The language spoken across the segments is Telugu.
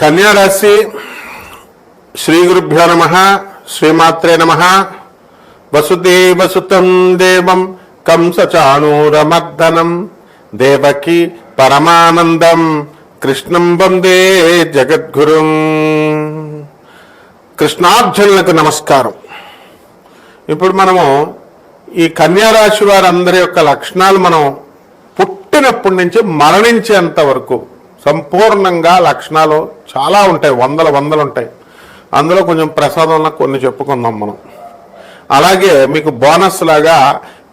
కన్యారాశి శ్రీ గురుభ్యో నమ శ్రీమాత్రే నమ. వసుదేవసుతం దేవం కంసచాణూరమర్దనం. దేవకి పరమానందం. కృష్ణం వందే జగద్గురుం. కృష్ణార్జునులకు నమస్కారం. ఇప్పుడు మనము ఈ కన్యారాశి వారందరి యొక్క లక్షణాలు మనం పుట్టినప్పటి నుంచి మరణించేంత వరకు సంపూర్ణంగా లక్షణాలు చాలా ఉంటాయి వందల వందలు ఉంటాయి. అందులో కొంచెం ప్రసాదంలో కొన్ని చెప్పుకుందాం మనం. అలాగే మీకు బోనస్ లాగా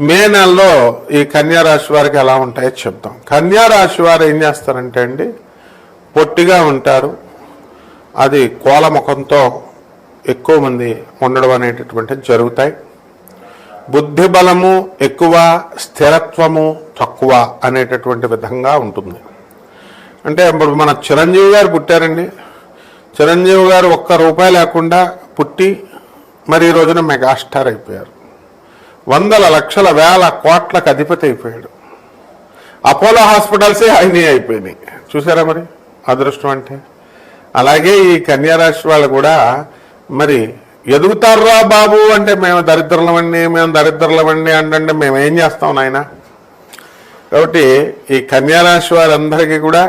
మే నెలలో ఈ కన్యా రాశి వారికి ఎలా ఉంటాయో చెప్తాం. కన్యారాశి వారు ఏం చేస్తారంటే అండి పొట్టిగా ఉంటారు అది కోల ముఖంతో ఎక్కువ మంది ఉండడం అనేటటువంటివి జరుగుతాయి. బుద్ధి బలము ఎక్కువ స్థిరత్వము తక్కువ అనేటటువంటి విధంగా ఉంటుంది. అంటే ఇప్పుడు మన చిరంజీవి గారు పుట్టారండి. చిరంజీవి గారు ఒక్క రూపాయి లేకుండా పుట్టి మరి ఈ రోజున మెగాస్టార్ అయిపోయారు. వందల లక్షల వేల కోట్లకు అధిపతి అయిపోయాడు. అపోలో హాస్పిటల్సే ఆయనే అయిపోయినాయి. చూసారా మరి అదృష్టం అంటే? అలాగే ఈ కన్యారాశి వాళ్ళు కూడా మరి ఎదుగుతారా బాబు అంటే మేము దరిద్రులమండి మేము దరిద్రులమండి అంటే మేము ఏం చేస్తాం నాయన? కాబట్టి ఈ కన్యారాశి వారందరికీ కూడా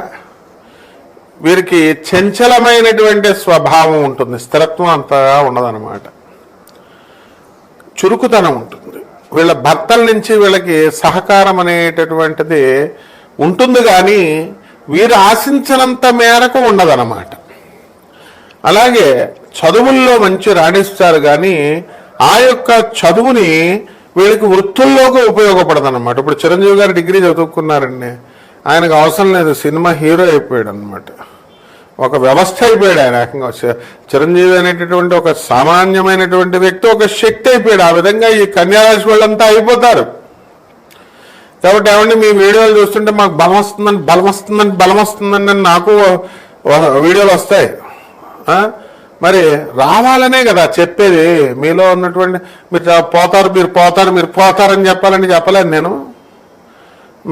వీరికి చంచలమైనటువంటి స్వభావం ఉంటుంది. స్థిరత్వం అంతగా ఉండదన్నమాట. చురుకుతనం ఉంటుంది. వీళ్ళ భర్తల నుంచి వీళ్ళకి సహకారం అనేటటువంటిది ఉంటుంది కానీ వీరు ఆశించినంత మేరకు ఉండదన్నమాట. అలాగే చదువుల్లో మంచి రాణిస్తారు కానీ ఆ యొక్క చదువుని వీళ్ళకి వృత్తుల్లోకి ఉపయోగపడదన్నమాట. ఇప్పుడు చిరంజీవి గారు డిగ్రీ చదువుకున్నారండి. ఆయనకు అవసరం లేదు సినిమా హీరో అయిపోయాడు అనమాట ఒక వ్యవస్థ అయిపోయాడు ఆయన ఏకంగా చిరంజీవి అనేటటువంటి ఒక సామాన్యమైనటువంటి వ్యక్తి ఒక శక్తి అయిపోయాడు. ఆ విధంగా ఈ కన్యారాశి వాళ్ళంతా అయిపోతారు. కాబట్టి ఏమండి మీ వీడియోలు చూస్తుంటే మాకు బలం వస్తుందని బలం వస్తుందని బలం వస్తుందని నాకు వీడియోలు వస్తాయి. మరి రావాలనే కదా చెప్పేది. మీలో ఉన్నటువంటి మీరు పోతారు మీరు పోతారు మీరు పోతారని చెప్పాలని చెప్పలేను నేను.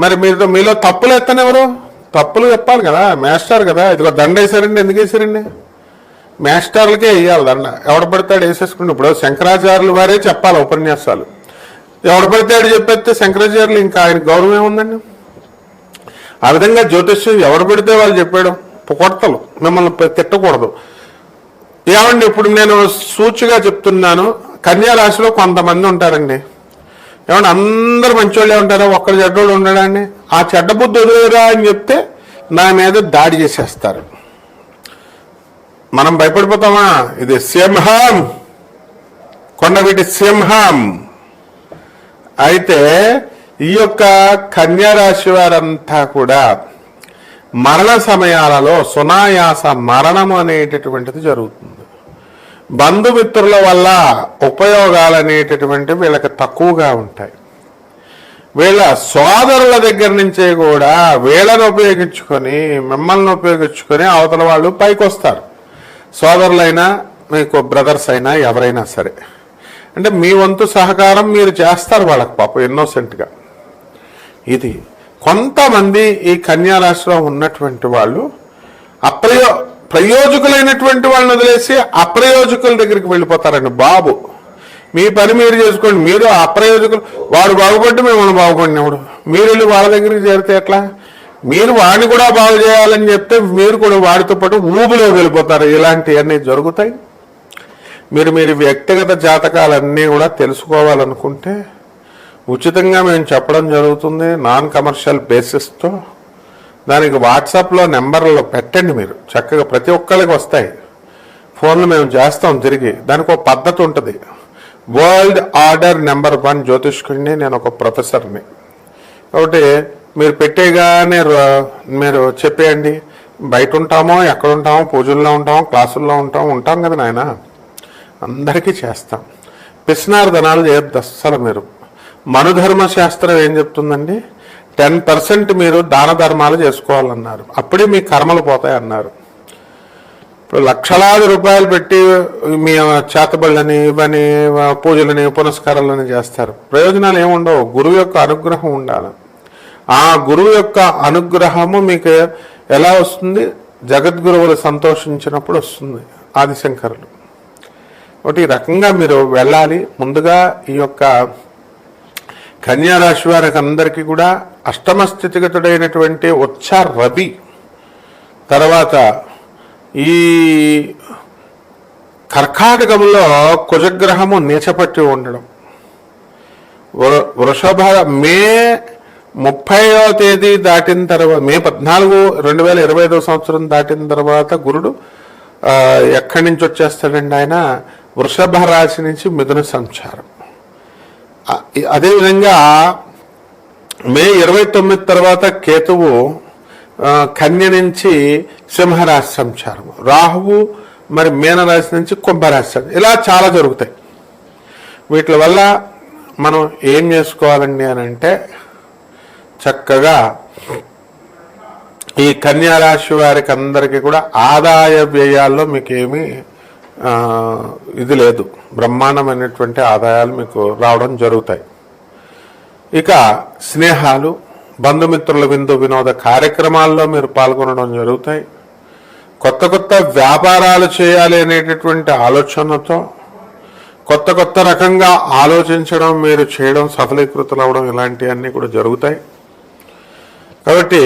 మరి మీరు మీలో తప్పులు ఎత్తనెవరు తప్పులు చెప్పాలి కదా మేస్టార్ కదా. ఇదిగో దండ వేసారండి ఎందుకు వేసారండి? మేస్టార్లకే వేయాలి దండ. ఎవడ పడితే వేసేసుకుంటే ఇప్పుడు శంకరాచార్యులు వారే చెప్పాలి ఉపన్యాసాలు. ఎవడ పడితే ఆడు చెప్పేస్తే శంకరాచార్యులు ఇంకా ఆయన గౌరవం ఏముందండి? ఆ విధంగా జ్యోతిష్యం ఎవడు పెడితే వాళ్ళు చెప్పాడు. కొడతలు మిమ్మల్ని తిట్టకూడదు. ఏమండి ఇప్పుడు నేను సూచిగా చెప్తున్నాను. కన్యా రాశిలో కొంతమంది ఉంటారండి. ఏమంటే అందరు మంచోళ్ళే ఉంటారా? ఒక్కరు చెడ్డోళ్ళు ఉండడాన్ని ఆ చెడ్డ బుద్ధి వదిలేరా అని చెప్తే నా మీద దాడి చేసేస్తారు. మనం భయపడిపోతామా? ఇది సింహం. కొండవీటి సింహం. అయితే ఈ యొక్క కన్యారాశి వారంతా కూడా మరణ సమయాలలో సునాయాస మరణం అనేటటువంటిది జరుగుతుంది. బంధుమిత్రుల వల్ల ఉపయోగాలు అనేటటువంటివి వీళ్ళకి తక్కువగా ఉంటాయి. వీళ్ళ సోదరుల దగ్గర నుంచే కూడా వీళ్ళని ఉపయోగించుకొని మిమ్మల్ని ఉపయోగించుకొని అవతల వాళ్ళు పైకి వస్తారు సోదరులైనా మీకు బ్రదర్స్ అయినా ఎవరైనా సరే. అంటే మీ వంతు సహకారం మీరు చేస్తారు వాళ్ళకి పాపం ఇన్నోసెంట్గా ఇది కొంతమంది ఈ కన్యా రాశిలో ఉన్నటువంటి వాళ్ళు అప్రయో ప్రయోజకులైనటువంటి వాళ్ళని వదిలేసి అప్రయోజకుల దగ్గరికి వెళ్ళిపోతారండి బాబు. మీ పని మీరు చేసుకోండి. మీరు అప్రయోజకులు వాడు బాగుపడి మిమ్మల్ని బాగుపడినప్పుడు మీరు వెళ్ళి వాళ్ళ దగ్గరికి చేరితే ఎట్లా? మీరు వాడిని కూడా బాగు చేయాలని చెప్తే మీరు కూడా వాడితో పాటు ఊబులో వెళ్ళిపోతారు. ఇలాంటివన్నీ జరుగుతాయి. మీరు మీరు వ్యక్తిగత జాతకాలన్నీ కూడా తెలుసుకోవాలనుకుంటే ఉచితంగా మేము చెప్పడం జరుగుతుంది. నాన్ కమర్షియల్ బేసిస్తో దానికి వాట్సాప్లో నెంబర్లు పెట్టండి మీరు. చక్కగా ప్రతి ఒక్కరికి వస్తాయి. ఫోన్లు మేము చేస్తాం తిరిగి. దానికి ఒక పద్ధతి ఉంటుంది. వరల్డ్ ఆర్డర్ నెంబర్ వన్ జ్యోతిష్కుడిని నేను ఒక ప్రొఫెసర్ని. కాబట్టి మీరు పెట్టేగానే మీరు చెప్పేయండి. బయట ఉంటామో ఎక్కడ ఉంటామో పూజల్లో ఉంటాం క్లాసుల్లో ఉంటాం ఉంటాం కదా నాయన? అందరికీ చేస్తాం. పిస్నార్దనాలు చేయొద్దు అస్సలు మీరు. మనుధర్మ శాస్త్రం ఏం చెప్తుందండి? టెన్ పర్సెంట్ మీరు దాన ధర్మాలు చేసుకోవాలన్నారు. అప్పుడే మీ కర్మలు పోతాయి అన్నారు ఇప్పుడు లక్షలాది రూపాయలు పెట్టి మీ చేతబళ్ళని ఇవని పూజలని పునస్కారాలని చేస్తారు. ప్రయోజనాలు ఏముండవు. గురువు యొక్క అనుగ్రహం ఉండాలి. ఆ గురువు యొక్క అనుగ్రహము మీకు ఎలా వస్తుంది? జగద్గురువులు సంతోషించినప్పుడు వస్తుంది. ఆదిశంకరులు. ఒకటి ఈ రకంగా మీరు వెళ్ళాలి. ముందుగా ఈ యొక్క కన్యారాశి వారికి అందరికీ కూడా అష్టమ స్థితిగతుడైనటువంటి ఉచ్చ రవి తర్వాత ఈ కర్కాటకంలో కుజగ్రహము నీచపట్టి ఉండడం. వృ- వృషభ మే ముప్పైవ తేదీ దాటిన తర్వాత మే పద్నాలుగు రెండు వేల ఇరవై ఐదవ సంవత్సరం దాటిన తర్వాత గురుడు ఎక్కడి నుంచి వచ్చేస్తాడండి ఆయన? వృషభ రాశి నుంచి మిథున సంచారం. అదేవిధంగా మే ఇరవై తొమ్మిది తర్వాత కేతువు కన్య నుంచి సింహరాశి సంచారం. రాహువు మరి మీనరాశి నుంచి కుంభరాశి ఇలా చాలా జరుగుతాయి. వీటి వల్ల మనం ఏం చేసుకోవాలండి అని అంటే చక్కగా ఈ కన్యారాశి వారికి అందరికీ కూడా ఆదాయ వ్యయాల్లో మీకు ఏమీ ఇది లేదు. బ్రహ్మాండమైనటువంటి ఆదాయాలు మీకు రావడం జరుగుతాయి. ఇక స్నేహాలు బంధుమిత్రుల విందు వినోద కార్యక్రమాల్లో మీరు పాల్గొనడం జరుగుతాయి. కొత్త కొత్త వ్యాపారాలు చేయాలి అనేటటువంటి ఆలోచనతో కొత్త కొత్త రకంగా ఆలోచించడం మీరు చేయడం సఫలీకృతులు అవడం ఇలాంటివన్నీ కూడా జరుగుతాయి. కాబట్టి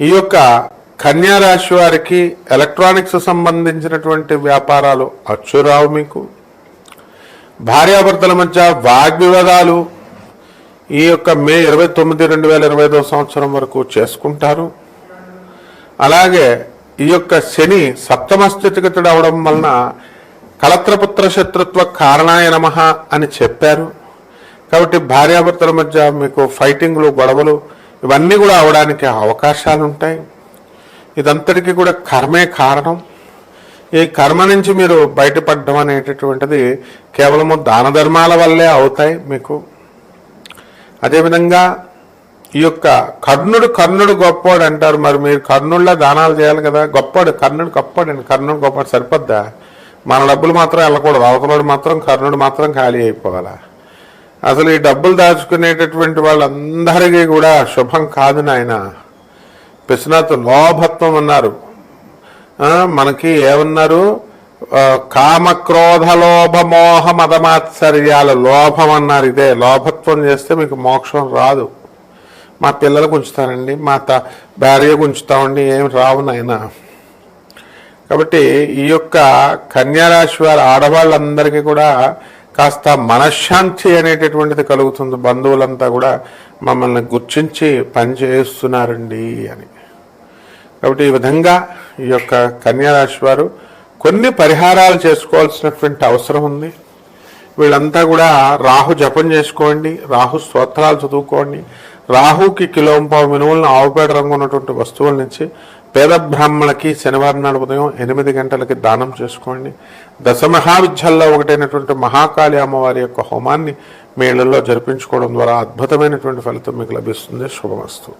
ఈ యొక్క కన్యా రాశి వారికి ఎలక్ట్రానిక్స్ సంబంధించినటువంటి వ్యాపారాలు అచ్చురావు మీకు. భార్యాభర్తల మధ్య వాగ్వివాదాలు ఈ యొక్క మే ఇరవై తొమ్మిది రెండు వేల ఇరవై ఐదో సంవత్సరం వరకు చేసుకుంటారు. అలాగే ఈ యొక్క శని సప్తమ స్థితిగతుడు అవడం వలన కలత్రపుత్ర శత్రుత్వ కారణాయ నమ అని చెప్పారు. కాబట్టి భార్యాభర్తల మధ్య మీకు ఫైటింగ్లు గొడవలు ఇవన్నీ కూడా అవడానికి అవకాశాలు ఉంటాయి ఇదంతటికీ కూడా కర్మే కారణం. ఈ కర్మ నుంచి మీరు బయటపడడం అనేటటువంటిది కేవలము దాన ధర్మాల వల్లే అవుతాయి మీకు. అదేవిధంగా ఈ యొక్క కర్ణుడు కర్ణుడు గొప్పోడు అంటారు మరి మీరు. కర్ణుళ్ళ దానాలు చేయాలి కదా. గొప్పోడు కర్ణుడు గొప్పోడండి కర్ణుడు గొప్పడు సరిపోద్దా? మన డబ్బులు మాత్రం వెళ్ళకూడదు. అవతలడు మాత్రం కర్ణుడు మాత్రం ఖాళీ అయిపోవాలా. అసలు ఈ డబ్బులు దాచుకునేటటువంటి వాళ్ళందరికీ కూడా శుభం కాదు నాయన. పిసినాథ్ లోభత్వం అన్నారు. మనకి ఏమన్నారు? కామక్రోధ కామ క్రోధ లోభ మోహ మదమాత్సర్యాల లోభం అన్నారు ఇదే. లోభత్వం చేస్తే మీకు మోక్షం రాదు. మా పిల్లలకు ఉంచుతానండి మా త భార్యకు ఉంచుతామండి ఏం రావు నాయన. కాబట్టి ఈ యొక్క కన్యారాశి వారి ఆడవాళ్ళందరికీ కూడా కాస్త మనశ్శాంతి అనేటటువంటిది కలుగుతుంది. బంధువులంతా కూడా మమ్మల్ని గుర్తించి పని చేస్తున్నారండి అని. కాబట్టి ఈ విధంగా ఈ యొక్క కన్యారాశి వారు కొన్ని పరిహారాలు చేసుకోవాల్సినటువంటి అవసరం ఉంది. వీళ్ళంతా కూడా రాహు జపం చేసుకోండి రాహు స్తోత్రాలు చదువుకోండి రాహుకి కిలోంపావు మినుములను ఆవుపేట రంగు ఉన్నటువంటి వస్తువుల నుంచి పేద బ్రాహ్మణులకి శనివారం నాడు ఉదయం ఎనిమిది గంటలకి దానం చేసుకోండి. దశమహావిద్యల్లో ఒకటైనటువంటి మహాకాళి అమ్మవారి యొక్క హోమాన్ని మీ ఇళ్ళలో జరిపించుకోవడం ద్వారా అద్భుతమైనటువంటి ఫలితం మీకు లభిస్తుంది. శుభమస్తు.